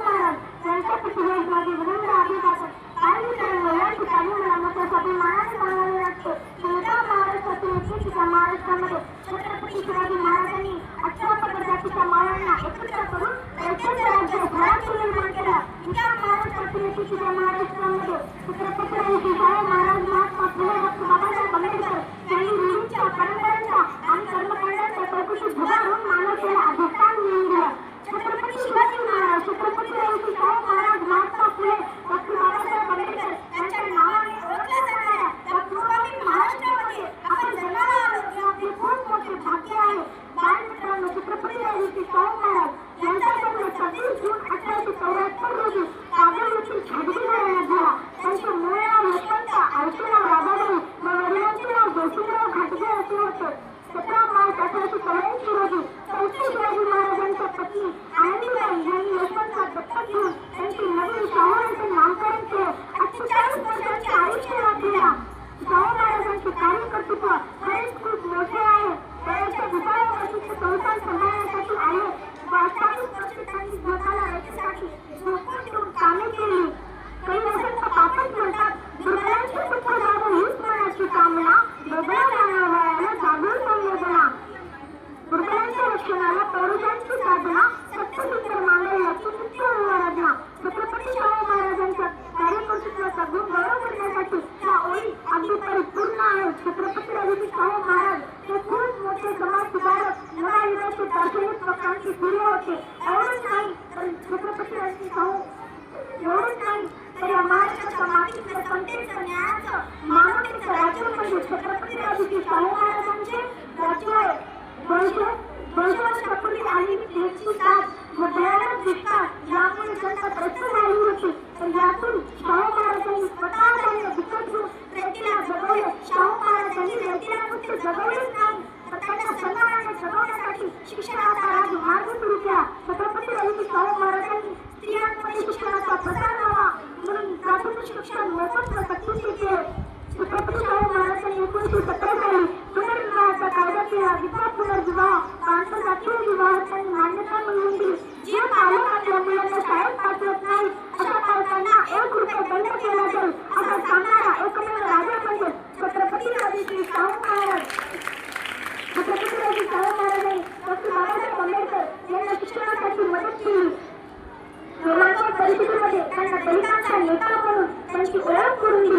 महाराज यांच्या प्रतिबंधामध्ये विनम्र अभिवादन कारण मित्रांनो या ठिकाणी मला महाराष्ट्रामध्ये अठरा प्रजातीच्या माळांना एकत्र करून प्रचंड राज्य भारत निर्माण केला त्या महाराष्ट्रातील नेतृत्वाच्या महाराष्ट्रामध्ये छत्रपती शिवाजी महाराज महात्मा फुले डॉक्टर बाबासाहेब आंबेडकर यांनी शिवाजी महाराज यांचा जन्म सव्वीस जून अठराशे चौऱ्याहत्तर रोजी कागल येथील छाजगी घराण्यात झाला त्यांचे मूळ नाव यशवंत आळशीराव राजाबाई व वडिलांचे नाव जोशीराव घाटगे असे होते सतरा मार्च अठराशे चौऱ्याऐंशी रोजी चौथी शिवाजी महाराजांच्या पत्नी आनंदीबाई यांनी यशवंत दत्तक घेऊन त्यांचे नवीन शाहूराचे नामकरण केले अठ्ठेचाळीस वर्षांचे आयुष्य लाभलेला शाहू महाराजांचे कार्यकर्तृत्व खरेच खूप मोठे आहे वयाच्या दुसऱ्या वर्षीचे संसार सांभाळण्यासाठी आले व स्वतःला झोपून ठेवून कामे केली काही म्हणतात सुख जाणून हीच मनाची कामना जागून संवेदना रक्षणाला पौरुषांची साधना सत्यसूत्र आराधना छत्रपती शाहू महाराजांच्या गौरव करण्यासाठी त्या ओळी अगदी परिपूर्ण आहेत छत्रपती रवी शाहू महाराज हे खूप मोठे समाज सुधारक युगायुगाचे दार्शनिक पक्षांचे सूर्य होते एवढंच नाही तर छत्रपती शाहू एवढंच नाही तर या महाराष्ट्राच्या मातीचं मानवतेचं राज्य म्हणजे छत्रपती राजश्री शाहू महाराजांचे राज्य आहे वर्ष वर्षापूर्वी आली व भयानक दुष्काळ यामुळे जनता झाली होती तर यातून शाहू महाराजांनी स्वतः त्यांना विकत घेऊन रेतीला जगवले शाहू महाराजांनी रेतीला फक्त जगवलेच नाही तर त्यांना सन्मानाने जगवण्यासाठी शिक्षणाचा मार्ग सुरू केला. छत्रपती राजश्री शाहू महाराजांनी स्त्रियांमध्ये शिक्षणाचा प्रसार व्हावा म्हणून प्राथमिक शिक्षण मोफत व सक्तीचे केले छत्रपती शाहू महाराजांनी एकोणीसशे सतरा साली पुनर्विवाहाचा कायदा केला. विवाह पुनर्विवाह आंतरराष्ट्रीय विवाह त्यांनी मान्यता मिळवून दिली. जे पालक आपल्या मुलांना शाळेत पाठवत नाही अशा पालकांना एक रुपये दंड केला जाईल असा सांगणारा एकमेव राजा म्हणजे छत्रपती राजश्री शाहू महाराज छत्रपती राजश्री शाहू महाराजांनी डॉक्टर बाबासाहेब आंबेडकर यांना शिक्षणासाठी मदत केली कोरोनाच्या परिस्थितीमध्ये त्यांना दलितांचा नेता म्हणून त्यांची ओळख करून दिली.